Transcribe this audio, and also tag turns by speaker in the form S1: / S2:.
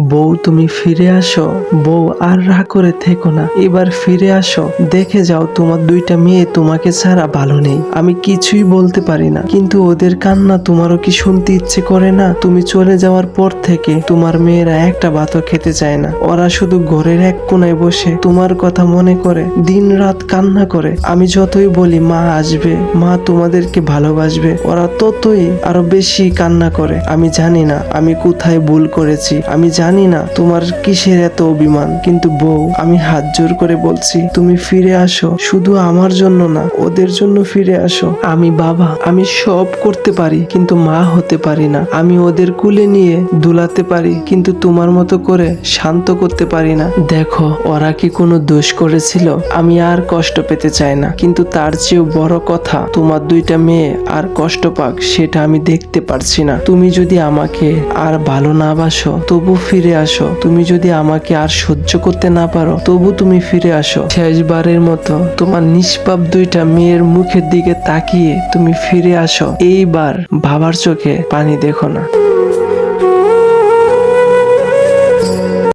S1: বউ, তুমি ফিরে আসো। বউ, আর রাগ করে থেকো না। এবার ফিরে আসো। দেখে যাও, তোমার দুইটা মেয়ে তোমাকে ছাড়া ভালো নেই। আমি কিছুই বলতে পারি না। কিন্তু ওদের কান্না তোমারও কি শুনতে ইচ্ছে করে না? তুমি চলে যাওয়ার পর থেকে তোমার মেয়েরা একটা ভাতও খেতে চায় না। ওরা শুধু ঘরের এক কোনায় বসে তোমার কথা মনে করে দিন রাত কান্না করে। আমি যতই বলি, মা আসবে। মা তোমাদেরকে ভালোবাসবে। ওরা ততই আরও বেশি কান্না করে। আমি জানি না, আমি কোথায় ভুল করেছি। আমি জানি না তোমার কিসের এত অভিমান, কিন্তু বউ, আমি হাত জোর করে বলছি, তুমি ফিরে আসো। শুধু আমার জন্য না, ওদের জন্য ফিরে আসো। আমি বাবা, আমি সব করতে পারি, কিন্তু মা হতে পারি না। আমি ওদের কুলে নিয়ে দুলাতে পারি, কিন্তু তোমার মতো করে শান্ত করতে পারি না। দেখো, ওরা কি কোনো দোষ করেছিল? আমি আর কষ্ট পেতে চাই না। কিন্তু তার চেয়েও বড় কথা, তোমার দুইটা মেয়ে আর কষ্ট পাক, সেটা আমি দেখতে পারছি না। তুমি যদি আমাকে আর ভালো না বাসো, তবু ফিরে আসো। তুমি যদি আমাকে আর সহ্য করতে না পারো, তবু তুমি ফিরে আসো। শেষবারের মতো তোমার নিষ্পাপ দুইটা মেয়ের মুখের দিকে তাকিয়ে তুমি ফিরে আসো। এইবার বাবার চোখে পানি দেখো না।